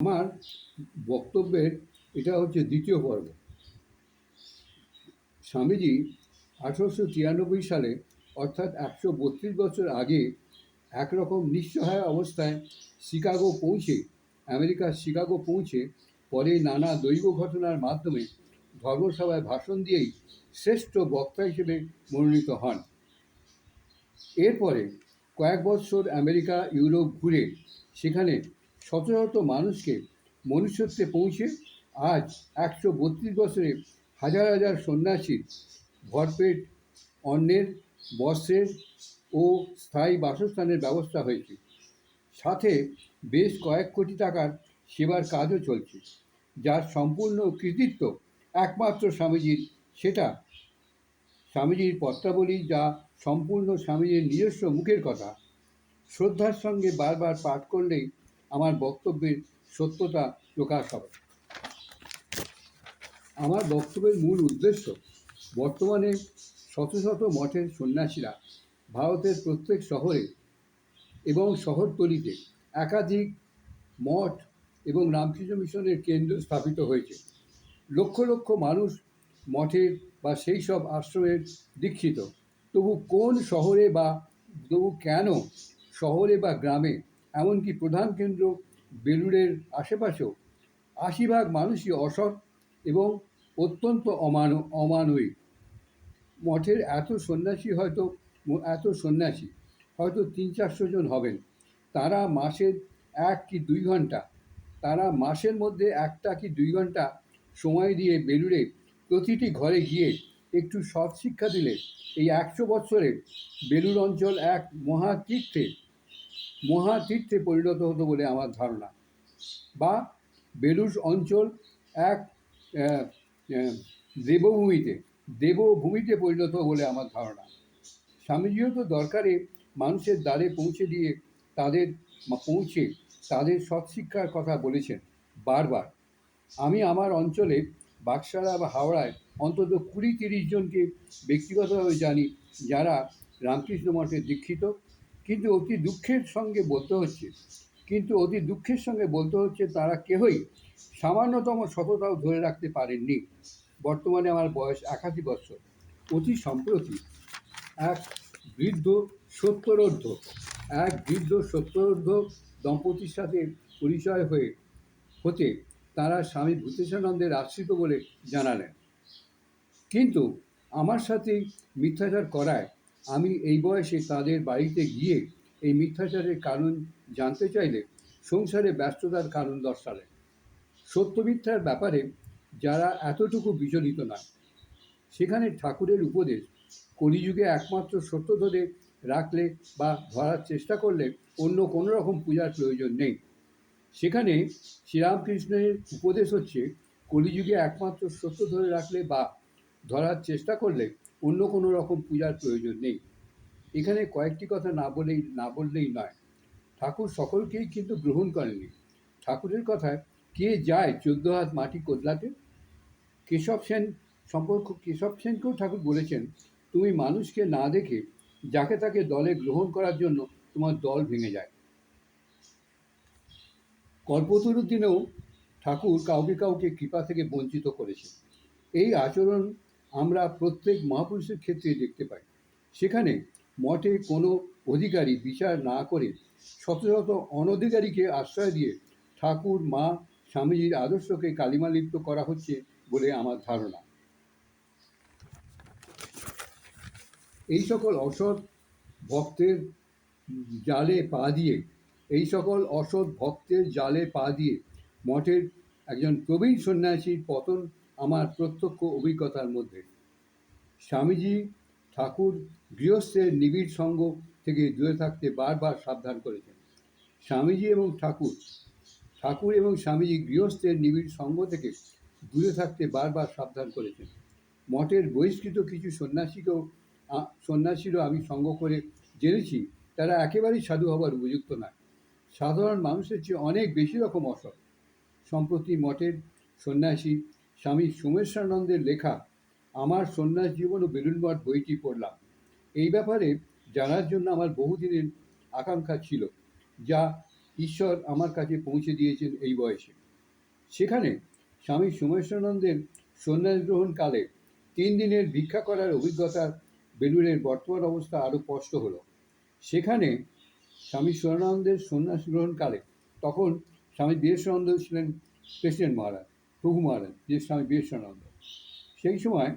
আমার বক্তব্যের এটা হচ্ছে দ্বিতীয় পর্ব। স্বামীজি আঠারোশো তিরানব্বই সালে অর্থাৎ একশো বত্রিশ বছর আগে একরকম নিঃসহায় অবস্থায় শিকাগো পৌঁছে, আমেরিকার শিকাগো পৌঁছে, পরে নানা দৈব ঘটনার মাধ্যমে ধর্মসভায় ভাষণ দিয়েই শ্রেষ্ঠ বক্তা হিসেবে মনোনীত হন। এরপরে কয়েক বৎসর আমেরিকা, ইউরোপ ঘুরে সেখানে শত শত মানুষকে মনুষ্যত্বে পৌঁছে আজ একশো বত্রিশ বছরে হাজার হাজার সন্ন্যাসীর ভরপেট অন্নের, বস্ত্রের ও স্থায়ী বাসস্থানের ব্যবস্থা হয়েছে। সাথে বেশ কয়েক কোটি টাকার সেবার কাজও চলছে, যার সম্পূর্ণ কৃতিত্ব একমাত্র স্বামীজির। সেটা স্বামীজির পত্রাবলী যা সম্পূর্ণ স্বামীজির নিজস্ব মুখের কথা। শ্রদ্ধার সঙ্গে বারবার পাঠ করলেই আমার বক্তব্যের সত্যতা প্রকাশ হবে। আমার বক্তব্যের মূল উদ্দেশ্য বর্তমানে শত শত মঠের সন্ন্যাসীরা ভারতের প্রত্যেক শহরে এবং শহরতলিতে একাধিক মঠ এবং রামকৃষ্ণ মিশনের কেন্দ্র স্থাপিত হয়েছে। লক্ষ লক্ষ মানুষ মঠের বা সেই সব আশ্রমের দীক্ষিত। তবু কোন শহরে বা তবু কেন শহরে বা গ্রামে এমনকি প্রধান কেন্দ্র বেলুড়ের আশেপাশেও আশি ভাগ মানুষই অসৎ এবং অত্যন্ত অমান, অমানবিক। মঠের এত সন্ন্যাসী হয়তো, এত সন্ন্যাসী, হয়তো তিন চারশো জন হবেন। তারা মাসের এক কি দুই ঘণ্টা, তারা মাসের মধ্যে একটা কি দুই ঘণ্টা সময় দিয়ে বেলুড়ে প্রতিটি ঘরে গিয়ে একটু সৎ শিক্ষা দিলে এই একশো বৎসরে বেলুড় অঞ্চল এক মহাতীর্থে মহাতীর্থে পরিণত হতো বলে আমার ধারণা। বা বেলুস অঞ্চল এক দেবভূমিতে দেবভূমিতে পরিণত বলে আমার ধারণা। স্বামীজিও তো দরকারে মানুষের দ্বারে পৌঁছে দিয়ে তাদের পৌঁছে তাদের সৎশিক্ষার কথা বলেছেন বারবার। আমি আমার অঞ্চলে বাক্সারা বা হাওড়ায় অন্তত কুড়ি তিরিশ জনকে ব্যক্তিগতভাবে জানি যারা রামকৃষ্ণ মঠে দীক্ষিত কিন্তু অতি দুঃখের সঙ্গে বলতে হচ্ছে, কিন্তু অতি দুঃখের সঙ্গে বলতে হচ্ছে তারা কেহই সামান্যতম সততাও ধরে রাখতে পারেননি। বর্তমানে আমার বয়স একাশি বছর। অতি সম্প্রতি এক বৃদ্ধ সত্তরোর্ধ এক বৃদ্ধ সত্তরোর্ধ দম্পতির সাথে পরিচয় হয়ে, হতে তারা স্বামী ভূতেশানন্দের আশ্রিত বলে জানালেন। কিন্তু আমার সাথে মিথ্যাচার করায় আমি এই বয়সে তাদের বাড়িতে গিয়ে এই মিথ্যাচারের কারণ জানতে চাইলে সংসারে ব্যস্ততার কারণ দর্শালেন সত্য মিথ্যার ব্যাপারে যারা এতটুকু বিচলিত নয়। সেখানে ঠাকুরের উপদেশ, কলিযুগে একমাত্র সত্য ধরে রাখলে বা ধরার চেষ্টা করলে অন্য কোনো রকম পূজার প্রয়োজন নেই। সেখানে শ্রীরামকৃষ্ণের উপদেশ হচ্ছে, কলিযুগে একমাত্র সত্য ধরে রাখলে বা ধরার চেষ্টা করলে অন্য কোনো রকম পূজার প্রয়োজন নেই। এখানে কয়েকটি কথা না বলেই, না বললেই নয়। ঠাকুর সকলকেই কিন্তু গ্রহণ করেননি। ঠাকুরের কথায়, কে যায় চোদ্দ হাত মাটি কোদলাতে? কেশব সেন সম্পর্ক, কেশব সেনকেও ঠাকুর বলেছেন, তুমি মানুষকে না দেখে, যাকে তাকে দলে গ্রহণ করার জন্য তোমার দল ভেঙে যায়। কল্পতরুর দিনেও ঠাকুর কাউকে কাউকে কৃপা থেকে বঞ্চিত করেছে এই আচরণ আমরা প্রত্যেক মহাপুরুষের ক্ষেত্রে দেখতে পাই। সেখানে মঠে কোনো অধিকারী বিচার না করে শত শত অনধিকারীকে আশ্রয় দিয়ে ঠাকুর, মা, স্বামীজির আদর্শকে কালিমালিপ্ত করা হচ্ছে বলে আমার ধারণা। এই সকল অসৎ ভক্তের জালে পা দিয়ে, এই সকল অসৎ ভক্তের জালে পা দিয়ে মঠের একজন প্রবীণ সন্ন্যাসীর পতন আমার প্রত্যক্ষ অভিজ্ঞতার মধ্যে। স্বামীজি ঠাকুর গৃহস্থের নিবিড় সঙ্গ থেকে দূরে থাকতে বারবার সাবধান করেছেন। স্বামীজি এবং ঠাকুর ঠাকুর এবং স্বামীজি গৃহস্থের নিবিড় সঙ্গ থেকে দূরে থাকতে বারবার সাবধান করেছেন। মঠের বহিষ্কৃত কিছু সন্ন্যাসীকেও সন্ন্যাসীরও আমি সঙ্গ করে জেনেছি, তারা একেবারেই সাধু হবার উপযুক্ত নয়। সাধারণ মানুষের চেয়ে অনেক বেশি রকম অসৎ। সম্প্রতি মঠের সন্ন্যাসী স্বামী সোমেশ্বরানন্দের লেখা আমার সন্ন্যাস জীবন ও বেলুন মঠ বইটি পড়লাম। এই ব্যাপারে জানার জন্য আমার বহুদিনের আকাঙ্ক্ষা ছিল, যা ঈশ্বর আমার কাছে পৌঁছে দিয়েছেন এই বয়সে। সেখানে স্বামী সোমেশ্বরানন্দের সন্ন্যাস গ্রহণকালে তিন দিনের ভিক্ষা করার অভিজ্ঞতা বেলুনের বর্তমান অবস্থা আরও স্পষ্ট হলো। সেখানে স্বামী সোনানন্দের সন্ন্যাস গ্রহণকালে তখন স্বামী বিবেকানন্দ ছিলেন প্রেসিডেন্ট মহারাজ। প্রভু যে স্বামী বিবেকানন্দ সেই সময়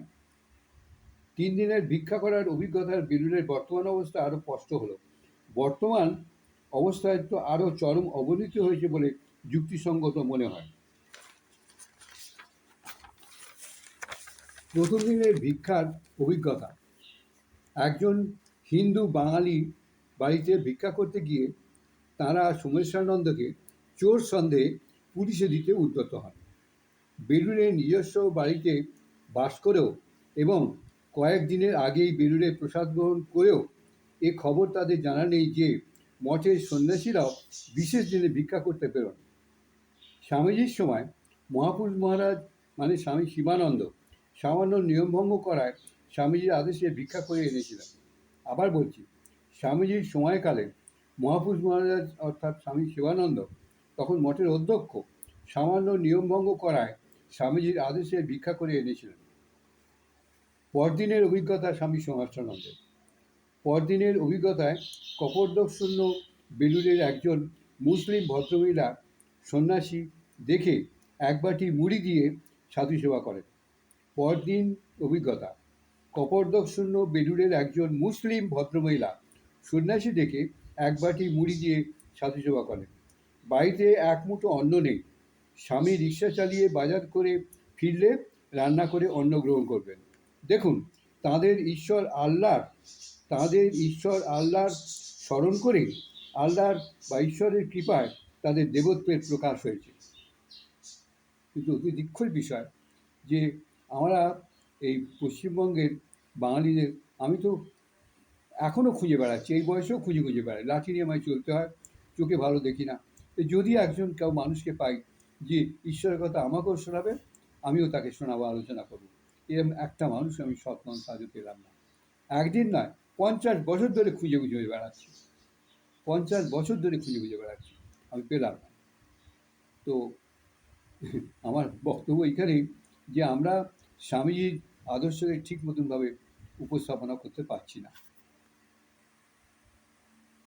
তিন দিনের ভিক্ষা করার অভিজ্ঞতার বেলুড়ের বর্তমান অবস্থা আরও স্পষ্ট হলো। বর্তমান অবস্থায় তো আরও চরম অবনতি হয়েছে বলে যুক্তিসঙ্গত মনে হয়। প্রথম দিনের ভিক্ষার অভিজ্ঞতা। একজন হিন্দু বাঙালি বাড়িতে ভিক্ষা করতে গিয়ে তারা সোমেশ্বরানন্দকে চোর সন্দেহে পুলিশে দিতে উদ্যত হন। বেলুড়ে নিজস্ব বাড়িতে বাস করেও এবং কয়েকদিনের আগেই বেলুড়ে প্রসাদ গ্রহণ করেও এ খবর তাদের জানা নেই যে মঠের সন্ন্যাসীরাও বিশেষ দিনে ভিক্ষা করতে পেরোন স্বামীজির সময় মহাপুরুষ মহারাজ মানে স্বামী শিবানন্দ সামান্য নিয়মভঙ্গ করায় স্বামীজির আদেশে ভিক্ষা করে এনেছিলেন। আবার বলছি, স্বামীজির সময়কালে মহাপুরুষ মহারাজ অর্থাৎ স্বামী শিবানন্দ তখন মঠের অধ্যক্ষ সামান্য নিয়মভঙ্গ করায় স্বামীজির আদেশে ভিক্ষা করে এনেছিলেন। পরদিনের অভিজ্ঞতা স্বামী সমাচানন্দের পরদিনের অভিজ্ঞতায় কপর্দকশূন্য বেলুরের একজন মুসলিম ভদ্রমহিলা সন্ন্যাসী দেখে এক বাটি মুড়ি দিয়ে সাধু সেবা করেন। পরদিন অভিজ্ঞতা কপর্দকশূন্য বেলুরের একজন মুসলিম ভদ্রমহিলা সন্ন্যাসী দেখে এক বাটি মুড়ি দিয়ে সাধু সেবা করেন। বাড়িতে এক মুঠো অন্ন নেই। স্বামী রিক্সা চালিয়ে বাজার করে ফিরলে রান্না করে অন্ন গ্রহণ করবেন। দেখুন, তাদের ঈশ্বর আল্লাহর, তাদের ঈশ্বর আল্লাহর স্মরণ করে আল্লাহর বা ঈশ্বরের কৃপায় তাদের দেবত্বের প্রকাশ হয়েছে। কিন্তু অতি দুঃখের বিষয় যে আমরা এই পশ্চিমবঙ্গের বাঙালিদের, আমি তো এখনও খুঁজে বেড়াচ্ছি, এই বয়সেও খুঁজে খুঁজে বেড়াই। লাঠি নিয়ে আমায় চলতে হয়, চোখে ভালো দেখি না। যদি একজন কেউ মানুষকে পাই যে ঈশ্বরের কথা আমাকেও শোনাবে, আমিও তাকে শোনাবো, আলোচনা করব। এরকম একটা মানুষ আমি সৎ মানুষ পেলাম না। একদিন নয়, পঞ্চাশ বছর ধরে খুঁজে খুঁজে বেড়াচ্ছি। পঞ্চাশ বছর ধরে খুঁজে খুঁজে বেড়াচ্ছি, আমি পেলাম না। তো আমার বক্তব্য এইখানেই যে আমরা স্বামীজির আদর্শকে ঠিক মতনভাবে উপস্থাপনা করতে পারছি না।